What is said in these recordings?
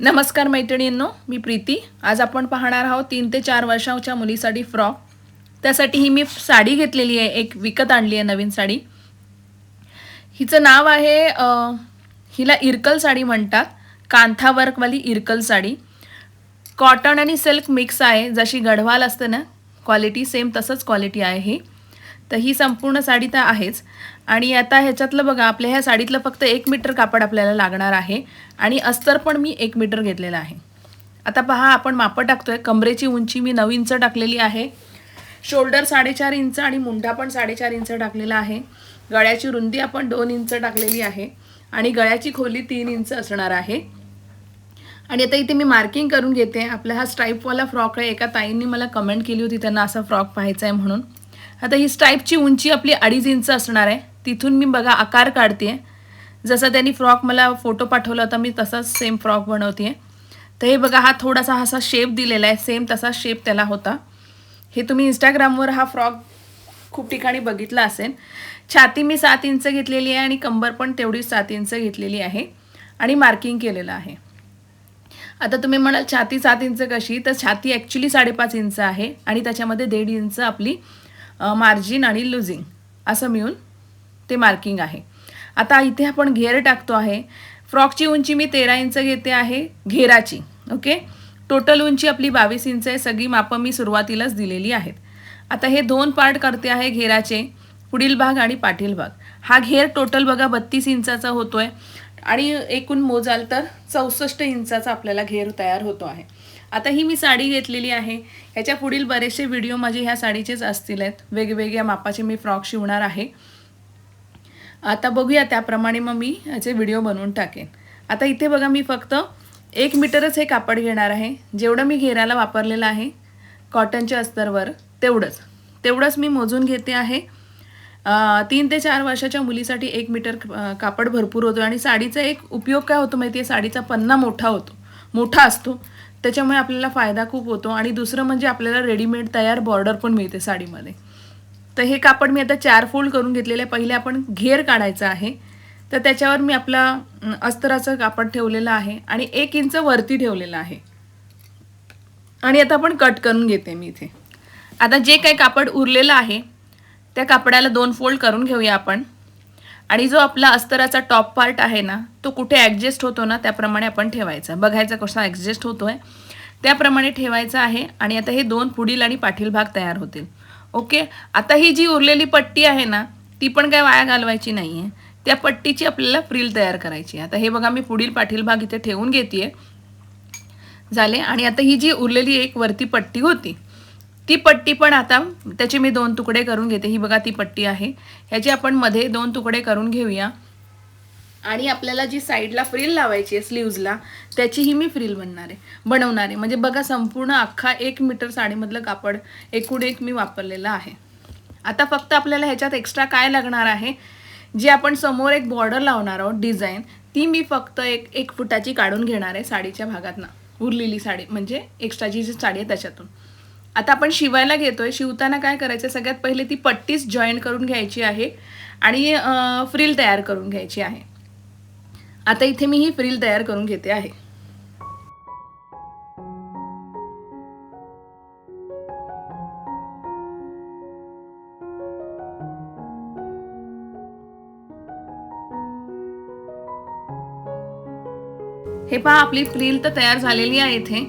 नमस्कार मैत्रिणींनो मी प्रीती. आज आपण पाहणार आहोत तीन ते चार वर्षाच्या मुलीसाठी फ्रॉक. त्यासाठी ही मी साडी घेतलेली आहे एक विकत आणली आहे नवीन साडी. हिचं नाव आहे हिला इरकल साडी म्हणतात कांथा वर्कवाली इरकल साडी. कॉटन आणि सिल्क मिक्स आहे जशी गढवाल असते ना क्वालिटी सेम तसंच क्वालिटी आहे ही. तर ही संपूर्ण साडी तर आहेच. आणि आता ह्याच्यातलं बघा आपल्या ह्या साडीतलं फक्त एक मीटर कापड आपल्याला लागणार आहे आणि अस्तर पण मी एक मीटर घेतलेलं आहे. आता पहा आपण मापं टाकतोय. कमरेची उंची मी नऊ इंच टाकलेली आहे. शोल्डर साडेचार इंच आणि मुंडा पण साडेचार इंच टाकलेला आहे. गळ्याची रुंदी आपण दोन इंच टाकलेली आहे आणि गळ्याची खोली तीन इंच असणार आहे. आणि आता इथे मी मार्किंग करून घेते. आपला हा स्ट्राईपवाला फ्रॉक आहे. एका ताईंनी मला कमेंट केली होती त्यांना असा फ्रॉक पाहायचा आहे म्हणून. आता ही स्ट्राईपची उंची आपली अडीच इंच असणार आहे. तिथून मी बघा आकार काढते जसा त्यांनी फ्रॉक मला फोटो पाठवला होता मी तसाच सेम फ्रॉक बनवते तर हे बघा हा थोडासा असा शेप दिलेला आहे सेम तसा शेप त्याला होता. हे तुम्ही इंस्टाग्रामवर हा फ्रॉक खूप ठिकाणी बघितला असेल. छाती मी सात इंच घेतलेली आहे आणि कंबर पण तेवढीच सात इंच घेतलेली आहे आणि मार्किंग केलेलं आहे. आता तुम्ही म्हणाल छाती सात इंच कशी? तर छाती ॲक्च्युली साडेपाच इंच आहे आणि त्याच्यामध्ये दीड इंच आपली मार्जिन आणि लुझिंग असं मिळून ते मार्किंग आहे. आता इथे आपण घेर टाकतो आहे. फ्रॉकची उंची मी तेरा इंच घेते आहे घेराची ओके टोटल उंची आपली बावीस इंच आहे सगळी मापं मी सुरुवातीलाच दिलेली आहेत. आता हे दोन पार्ट करते आहे घेराचे पुढील भाग आणि पाठील भाग. हा घेर टोटल बघा बत्तीस इंचाचा होतो आहे आणि एकूण मोजाल तर चौसष्ट इंचाचा आपल्याला घेर तयार होतो आहे. आता ही मी साडी घेतलेली आहे. ह्याच्या पुढील बरेचसे व्हिडिओ माझे ह्या साडीचेच असतील आहेत. वेगवेगळ्या मापाचे मी फ्रॉक शिवणार आहे. आता बघूया त्याप्रमाणे मग मी याचे व्हिडिओ बनवून टाकेन. आता इथे बघा मी फक्त एक मीटरच हे कापड घेणार आहे. जेवढं मी घेराला वापरलेलं आहे कॉटनच्या अस्तरवर तेवढंच. तेवढंच मी मोजून घेते आहे. तीन ते चार वर्षाच्या मुलीसाठी एक मीटर कापड भरपूर होतो आणि साडीचा एक उपयोग काय होतो माहिती आहे साडीचा पन्ना मोठा होतो. मोठा असतो. त्याच्यामुळे आपल्याला फायदा खूप होतो आणि दुसरं म्हणजे आपल्याला रेडीमेड तयार बॉर्डर पण मिळते साडीमध्ये. तर हे कापड मी आता चार फोल्ड करून घेतलेलं. आहे पहिले आपण घेर काढायचा आहे. तर त्याच्यावर मी आपला अस्तराचं कापड ठेवलेलं आहे आणि एक इंच वरती ठेवलेलं आहे. आणि आता आपण कट करून घेते मी इथे. आता जे काही कापड उरलेलं आहे त्या कापडाला दोन फोल्ड करून घेऊया आपण. आणि जो आपला अस्तराचा टॉप पार्ट आहे ना तो कुठे ॲडजस्ट होतो ना त्याप्रमाणे आपण ठेवायचा. बघायचा कसा ॲडजस्ट होतो आहे त्याप्रमाणे ठेवायचा आहे आणि आता हे दोन पुढील आणि पाठील भाग तयार होतील. ओके? आता ही जी उरलेली पट्टी आहे ना ती पण काय वाया घालवायची नाही आहे त्या पट्टीची आपल्याला फ्रील तयार करायची आहे. आता हे बघा मी पुढील पाठील भाग इथे ठेवून घेते झाले. आणि आता ही जी उरलेली एक वरती पट्टी होती ती पट्टी पण आता त्याचे मी दोन तुकडे करून घेते. ही बघा ती पट्टी आहे. ह्याचे आपण मध्ये दोन तुकडे करून घेऊया. आणि आपल्याला जी साईडला फ्रील लावायची आहे स्लीव्जला त्याचीही मी फ्रील बनणार आहे बनवणार आहे. म्हणजे बघा संपूर्ण अख्खा एक मीटर साडीमधलं कापड एकूण एक मी वापरलेलं आहे. आता फक्त आपल्याला ह्याच्यात एक्स्ट्रा काय लागणार आहे? जी आपण समोर एक बॉर्डर लावणार आहोत डिझाईन ती मी फक्त एक एक फुटाची काढून घेणार आहे साडीच्या भागातनं. उरलेली साडी म्हणजे एक्स्ट्राची जी साडी आहे त्याच्यातून. आता आपण शिवायला घेतोय शिवताना काय करायचं? सगळ्यात पहिले ती पट्टीच जॉईन करून घ्यायची आहे आणि फ्रिल तयार करून घ्यायची आहे. आता इथे मी ही फ्रील तयार करून घेते आहे. हे पहा आपली फ्रील तर तयार झालेली आहे इथे.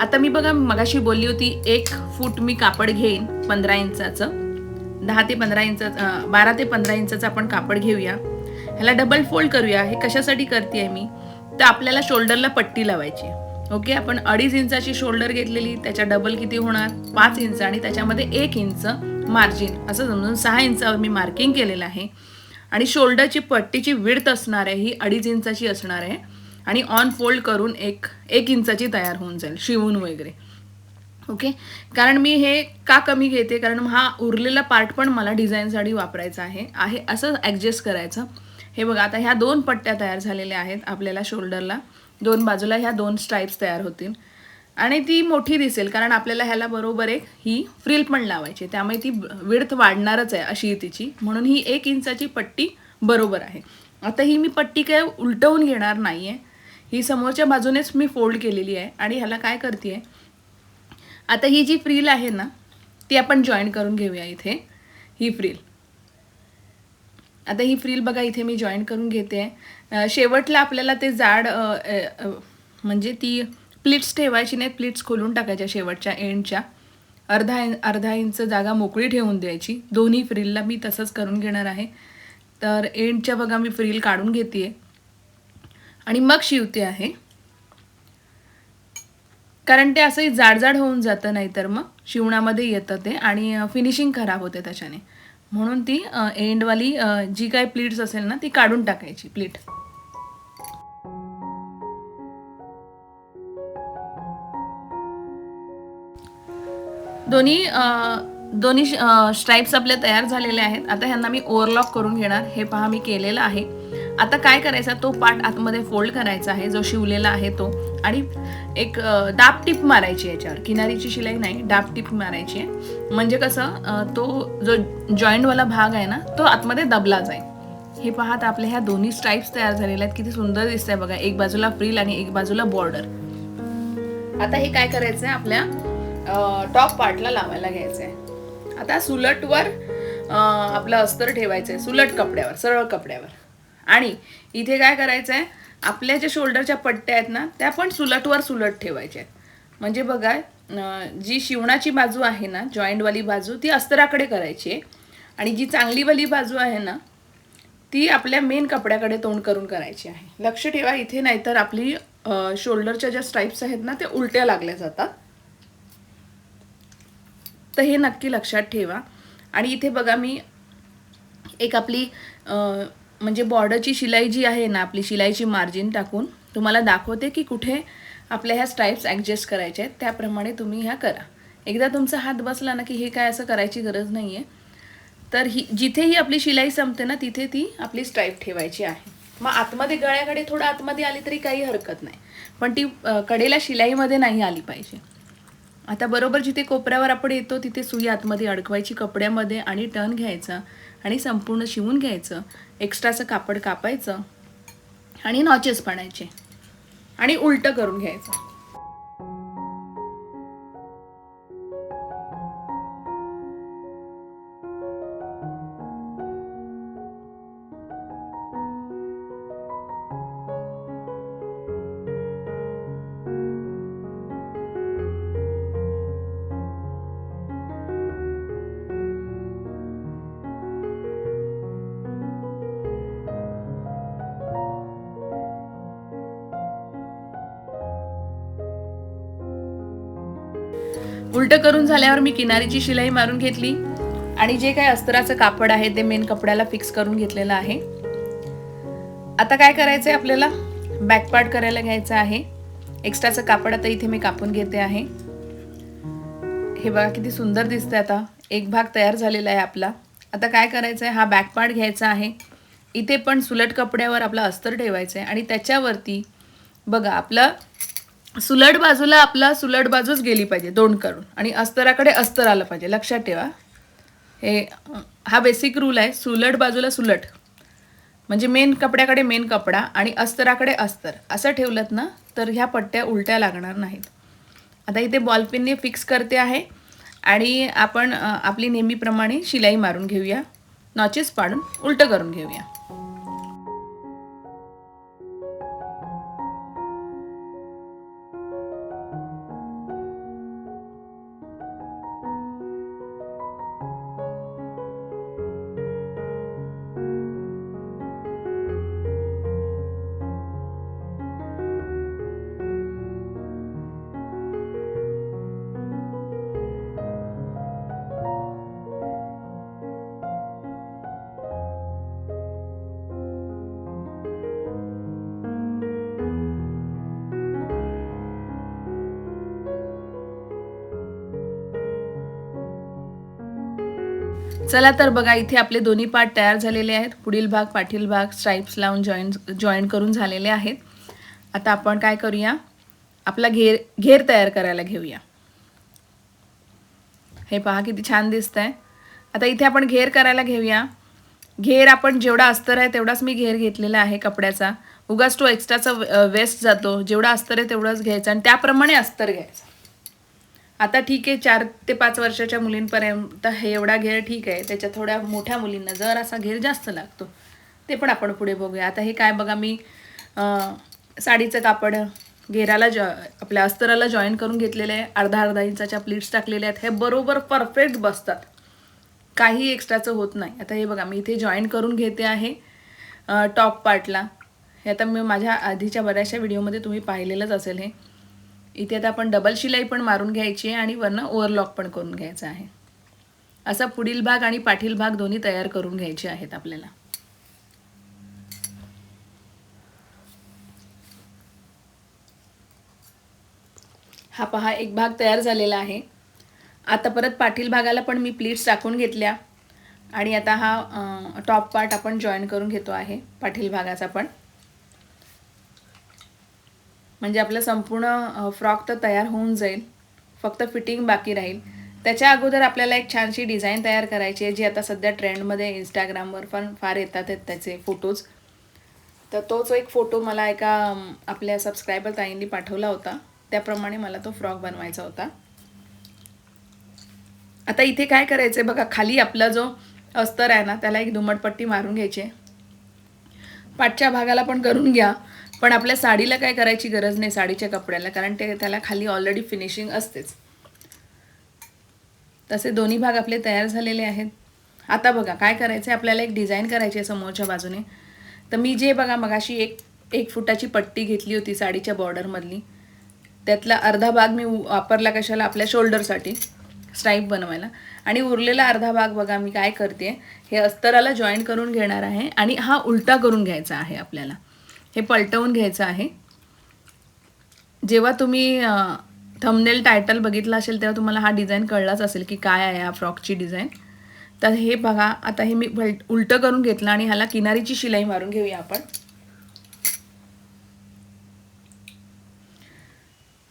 आता मी बघा मगाशी बोलली होती एक फूट मी कापड घेईन पंधरा इंचाचं. दहा ते पंधरा इंचा बारा ते पंधरा इंचाचं आपण कापड घेऊया. ह्याला डबल फोल्ड करूया. हे कशासाठी करते आहे मी? तर आपल्याला शोल्डरला पट्टी लावायची. ओके आपण अडीच इंचाची शोल्डर घेतलेली त्याच्या डबल किती होणार? पाच इंच आणि त्याच्यामध्ये एक इंच मार्जिन असं समजून सहा इंचावर मी मार्किंग केलेलं आहे. आणि शोल्डरची पट्टीची विड्थ असणार आहे ही अडीच इंचाची असणार आहे. आणि ऑन फोल्ड करून एक एक इंचाची तयार होऊन जाईल शिवून वगैरे. ओके कारण मी हे का कमी घेते? कारण हा उरलेला पार्ट पण मला डिझाईनसाठी वापरायचा आहे. आहे असं ॲडजस्ट करायचं. हे बघा आता ह्या दोन पट्ट्या तयार झालेल्या आहेत आपल्याला शोल्डरला. दोन बाजूला ह्या दोन स्ट्राईप्स तयार होतील. आणि ती मोठी दिसेल कारण आपल्याला ह्याला बरोबर एक ही फ्रिल पण लावायची त्यामुळे ती विर्थ वाढणारच आहे अशी तिची. म्हणून ही एक इंचाची पट्टी बरोबर आहे. आता ही मी पट्टी काय उलटवून घेणार नाही आहे ही समोरच्या बाजूनेच मी फोल्ड केलेली आहे आणि ह्याला काय करते आता ही जी फ्रील आहे ना ती आपण जॉईन करून घेऊया इथे. ही फ्रील आता ही फ्रील बघा इथे मी जॉईन करून घेते. आहे शेवटला आपल्याला ते जाड म्हणजे ती प्लिट्स ठेवायची नाहीत प्लिट्स खोलून टाकायच्या शेवटच्या एंडच्या. अर्धा इन अर्धा इंच जागा मोकळी ठेवून द्यायची. दोन्ही फ्रीलला मी तसंच करून घेणार आहे. तर एंडच्या बघा मी फ्रील काढून घेते आणि मग शिवते आहे. कारण ते असंही जाडजाड होऊन जातं नाहीतर मग शिवणामध्ये येतं ते. आणि फिनिशिंग खराब होते त्याच्याने. म्हणून ती एंडवाली जी काय प्लीट्स असेल ना ती काढून टाकायची प्लीट दोन्ही दोन्ही स्ट्राईप्स आपल्या तयार झालेले आहेत. आता ह्यांना मी ओव्हरलॉक करून घेणार. हे पहा मी केलेलं आहे. आता काय करायचा तो पार्ट आतमध्ये फोल्ड करायचा आहे जो शिवलेला आहे तो. आणि एक अ, दाब टिप मारायची याच्यावर. किनारीची शिलाई नाही दाब टिप मारायची आहे. म्हणजे कसं तो जो जॉईंटवाला भाग आहे ना तो आतमध्ये दबला जाईल. हे पाहत आपल्या ह्या दोन्ही स्ट्राईप्स तयार झालेल्या आहेत. किती सुंदर दिसत आहे बघा. एक बाजूला फ्रील आणि एक बाजूला बॉर्डर आता हे काय करायचं आहे आपल्या टॉप पार्टला लावायला घ्यायचं आहे आता सुलटवर आपलं अस्तर ठेवायचं आहे सुलट कपड्यावर सरळ कपड्यावर. आणि इथे काय करायचं आहे आपल्या ज्या शोल्डरच्या पट्ट्या आहेत ना त्या पण सुलटवर सुलट ठेवायच्या आहेत. म्हणजे बघा जी शिवणाची बाजू आहे ना जॉईंटवाली बाजू ती अस्तराकडे करायची आहे. आणि जी चांगलीवाली बाजू आहे ना ती आपल्या मेन कपड्याकडे तोंड करून करायची आहे. लक्ष ठेवा इथे नाहीतर आपली शोल्डरच्या ज्या स्ट्राईप्स आहेत ना त्या उलट्या लागल्या जातात. तर हे नक्की लक्षात ठेवा. आणि इथे बघा मी एक आपली म्हणजे बॉर्डरची शिलाई जी आहे ना आपली शिलाईची मार्जिन टाकून तुम्हाला दाखवते की कुठे आपल्या ह्या स्ट्राईप्स ॲडजस्ट करायच्या आहेत. त्याप्रमाणे तुम्ही ह्या करा. एकदा तुमचा हात बसला ना की हे काय असं करायची गरज नाही आहे तर ही जिथेही आपली शिलाई संपते ना तिथे ती आपली स्ट्राईप ठेवायची आहे. मग आतमध्ये गळ्याकडे थोडं आतमध्ये आली तरी काही हरकत नाही. पण ती कडेला शिलाईमध्ये नाही आली पाहिजे. आता बरोबर जिथे कोपऱ्यावर आपण येतो तिथे सुई आतमध्ये अडकवायची कपड्यामध्ये आणि टर्न घ्यायचा. आणि संपूर्ण शिवून घ्यायचं. एक्स्ट्राचं कापड कापायचं आणि नॉचेस पाडायचे आणि उलटं करून घ्यायचं. उलटं करून झाल्यावर मी किनारीची शिलाई मारून घेतली. आणि जे काय अस्तराचं कापड आहे ते मेन कपड्याला फिक्स करून घेतलेलं आहे. आता काय करायचं आहे आपल्याला बॅकपार्ट करायला घ्यायचं आहे. एक्स्ट्राचं कापड आता इथे मी कापून घेते आहे. हे बघा किती सुंदर दिसतंय आता. एक भाग तयार झालेला आहे आपला. आता काय करायचं आहे हा बॅकपार्ट घ्यायचा आहे. इथे पण सुलट कपड्यावर आपला अस्तर ठेवायचं आहे आणि त्याच्यावरती बघा आपलं सुलट बाजूला आपला सुलट बाजूच गेली पाहिजे दोन करून. आणि अस्तराकडे अस्तर आलं पाहिजे. लक्षात ठेवा. हे हा बेसिक रूल आहे. सुलट बाजूला सुलट. म्हणजे मेन कपड्याकडे मेन कपडा आणि अस्तराकडे अस्तर. असं ठेवलं ना तर ह्या पट्ट्या उलट्या लागणार नाहीत. आता इथे बॉलपिनने फिक्स करते आहे. आणि आपण आपली नेहमीप्रमाणे शिलाई मारून घेऊया. नॉचेस पाडून उलटं करून घेऊया. चला तर बघा इथे आपले दोन्ही पार्ट तयार झालेले आहेत. पुढील भाग पाठील भाग स्ट्राईप्स लावून जॉईन जॉईन करून झालेले आहेत. आता आपण काय करूया? आपला घेर घेर तयार करायला घेऊया. हे पहा किती छान दिसत आहे आता इथे आपण घेर करायला घेऊया. घेर आपण जेवढा अस्तर आहे तेवढाच मी घेर घेतलेला आहे कपड्याचा. उगाच तो एक्स्ट्राचा वेस्ट जातो. जेवढा अस्तर आहे तेवढाच घ्यायचा आणि त्याप्रमाणे अस्तर घ्यायचं. आता ठीक आहे चार ते पाच वर्षाच्या मुलींपर्यंत हे एवढा घेर ठीक आहे. त्याच्या थोड्या मोठ्या मुलींना जर असा घेर जास्त लागतो ते पण आपण पुढे बघूया. आता हे काय बघा मी साडीचं कापड घेराला जॉ आपल्या अस्तराला जॉईन करून घेतलेलं आहे. अर्धा अर्धा इंचाच्या प्लीट्स टाकलेल्या आहेत. हे बरोबर परफेक्ट बसतात. काही एक्स्ट्राचं होत नाही. आता हे बघा मी इथे जॉईन करून घेते आहे टॉप पार्टला. हे आता मी माझ्या आधीच्या बऱ्याचशा व्हिडिओमध्ये तुम्ही पाहिलेलंच असेल हे. इथे आता आपण डबल शिलाई पण मारून घ्यायची आहे आणि वरनं ओव्हरलॉक पण करून घ्यायचं आहे. असा पुढील भाग आणि पाठील भाग दोन्ही तयार करून घ्यायचे आहेत आपल्याला. हा पहा एक भाग तयार झालेला आहे. आता परत पाठील भागाला पण मी प्लीट्स टाकून घेतल्या. आणि आता हा टॉप पार्ट आपण जॉईन करून घेतो आहे पाठील भागाचा पण. म्हणजे आपलं संपूर्ण फ्रॉक तर तयार होऊन जाईल फक्त फिटिंग बाकी राहील. त्याच्या अगोदर आपल्याला एक छानशी डिझाईन तयार करायची आहे जी आता सध्या ट्रेंडमध्ये इंस्टाग्रामवर पण फार येतात आहेत त्याचे फोटोज. तर तोच एक फोटो मला एका आपल्या सबस्क्रायबर ताईंनी पाठवला होता. त्याप्रमाणे मला तो फ्रॉक बनवायचा होता. आता इथे काय करायचं आहे बघा खाली आपला जो अस्तर आहे ना त्याला एक दुमटपट्टी मारून घ्यायची आहे. पाठच्या भागाला पण करून घ्या. पण आपल्या साडीला काय करायची गरज नाही साडीच्या कपड्याला कारण ते त्याला खाली ऑलरेडी फिनिशिंग असतेच. तसे दोन्ही भाग आपले तयार झालेले आहेत. आता बघा काय करायचं आहे आपल्याला एक डिझाईन करायची आहे समोरच्या बाजूने. तर मी जे बघा मगाशी एक एक फुटाची पट्टी घेतली होती साडीच्या बॉर्डरमधली त्यातला अर्धा भाग मी उ- वापरला कशाला? आपल्या शोल्डरसाठी स्ट्राईप बनवायला. आणि उरलेला अर्धा भाग बघा मी काय करते हे अस्तराला जॉईन करून घेणार आहे आणि हा उलटा करून घ्यायचा आहे आपल्याला. हे पलटवून घ्यायचं आहे. जेव्हा तुम्ही थंबनेल टायटल बघितलं असेल तेव्हा तुम्हाला हा डिझाईन कळलाच असेल की काय आहे या फ्रॉकची डिझाईन तर हे बघा आता हे मी पल उलटं करून घेतलं आणि ह्याला किनारीची शिलाई मारून घेऊया आपण.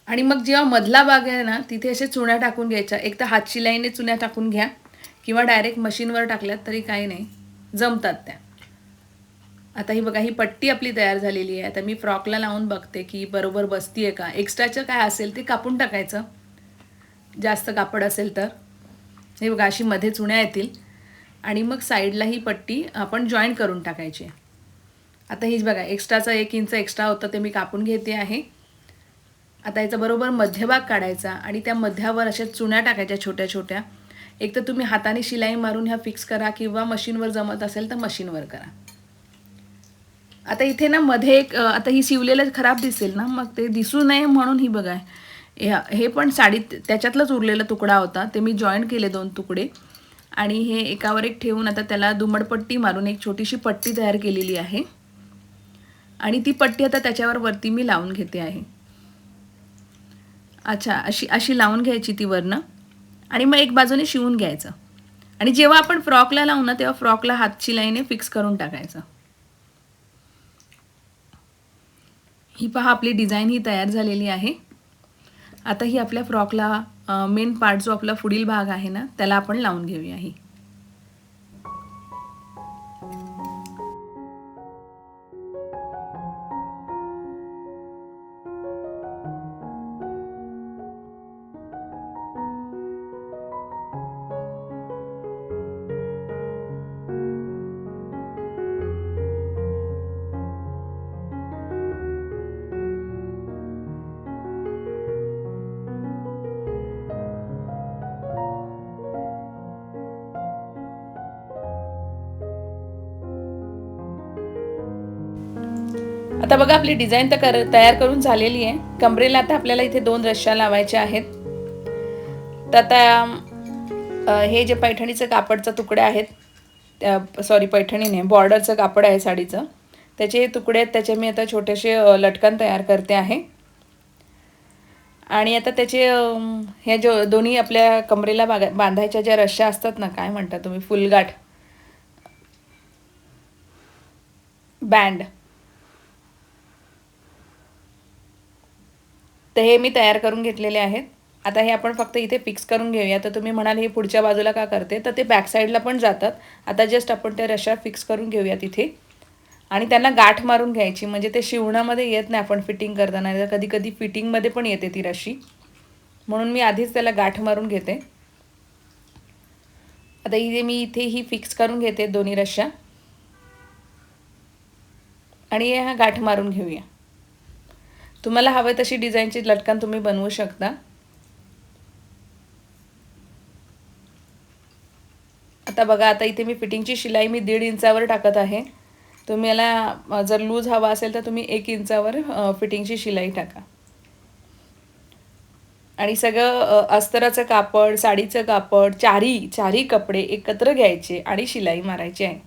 आणि मग जेव्हा मधला भाग आहे ना तिथे असे चुण्या टाकून घ्यायच्या. एक तर हात शिलाईने चुण्या टाकून घ्या किंवा डायरेक्ट मशीनवर टाकल्यात तरी काही नाही. जमतात त्या. आता ही बघा ही पट्टी आपली तयार झालेली आहे. आता मी फ्रॉकला लावून बघते की बरोबर बसतीये का. एक्स्ट्राचं काय असेल ते कापून टाकायचं. जास्त कापड असेल तर. हे बघा अशी मध्ये चुण्या येतील. आणि मग साईडला ही पट्टी आपण जॉईन करून टाकायची आता हीच बघा एक्स्ट्राचं एक इंच एक्स्ट्रा होतं ते मी कापून घेते आहे. आता याचा बरोबर मध्यभाग काढायचा आणि त्या मध्यावर अशा चुण्या टाकायच्या छोट्या छोट्या. एक तर तुम्ही हाताने शिलाई मारून ह्या फिक्स करा किंवा मशीनवर जमत असेल तर मशीनवर करा. आता इथे ना मध्ये एक आता ही शिवलेलं खराब दिसेल ना मग ते दिसू नये म्हणून ही बघा. ह्या- हे पण साडीत त्याच्यातलाच उरलेला तुकडा होता ते मी जॉईन केले दोन तुकडे. आणि हे एकावर एक ठेवून आता त्याला दुमडपट्टी मारून एक छोटीशी पट्टी तयार केलेली आहे. आणि ती पट्टी आता त्याच्यावर वरती मी लावून घेते आहे. अच्छा अशी अशी लावून घ्यायची ती वरनं. आणि मग एक बाजूने शिवून घ्यायचं. आणि जेव्हा आपण फ्रॉकला लावू ना तेव्हा फ्रॉकला हातची लाईने फिक्स करून टाकायचं. ही पहा आपली डिझाईन ही तयार झालेली आहे. आता ही आपल्या फ्रॉकला मेन पार्ट जो आपला पुढील भाग आहे ना त्याला आपण लावून घेऊया ही. आता बघा आपली डिझाईन तर कर तयार करून झालेली आहे. कमरेला आता आपल्याला इथे दोन रश्श्या लावायच्या आहेत. तर आता हे जे पैठणीचं कापडचं तुकडे आहेत सॉरी पैठणी नाही बॉर्डरचं कापड आहे साडीचं. त्याचे हे तुकडे आहेत त्याचे मी आता छोटेसे लटकन तयार करते आहे. आणि आता त्याचे हे ह्या जो दोन्ही आपल्या कमरेला बागा बांधायच्या ज्या रश्या असतात ना काय म्हणता तुम्ही फुलगाठ. बँड. तर हे मी तयार करून घेतलेले आहेत. आता हे आपण फक्त इथे फिक्स करून घेऊया. तर तुम्ही म्हणाल हे पुढच्या बाजूला का करते? तर ते बॅक साईडला पण जातात. आता जस्ट आपण त्या रशा फिक्स करून घेऊया तिथे. आणि त्यांना गाठ मारून घ्यायची. म्हणजे ते शिवणामध्ये येत नाही आपण फिटिंग करताना. कधी कधी फिटिंगमध्ये पण येते ती रशी म्हणून मी आधीच त्याला गाठ मारून घेते. आता इथे मी इथे ही फिक्स करून घेते दोन्ही रश्या. आणि ह्या गाठ मारून घेऊया. तुम्हाला हवं तशी डिझाईनची लटकन तुम्ही बनवू शकता. आता बघा आता इथे मी फिटिंगची शिलाई मी दीड इंचावर टाकत आहे. तुम्हाला जर लूज हवा असेल तर तुम्ही एक इंचावर फिटिंगची शिलाई टाका. आणि सगळं अस्तराचं कापड साडीचं कापड चारी चारी कपडे एकत्र घ्यायचे आणि शिलाई मारायची आहे.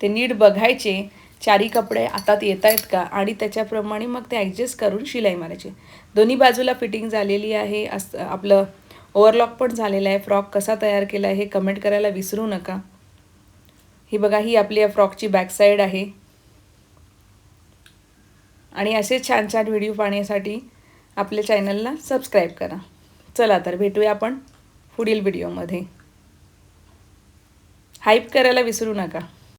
ते नीट बघायचे. चारी कपडे हातात येत आहेत का? आणि त्याच्याप्रमाणे मग ते ॲडजस्ट करून शिलाई मारायची. दोन्ही बाजूला फिटिंग झालेली आहे. अस आपलं ओव्हरलॉक पण झालेलं आहे. फ्रॉक कसा तयार केला आहे हे कमेंट करायला विसरू नका. ही बघा ही आपली या फ्रॉकची बॅकसाईड आहे. आणि असे छान छान व्हिडिओ पाहण्यासाठी आपल्या चॅनलला सबस्क्राईब करा. चला तर भेटूया आपण पुढील व्हिडिओमध्ये हाईप करायला विसरू नका.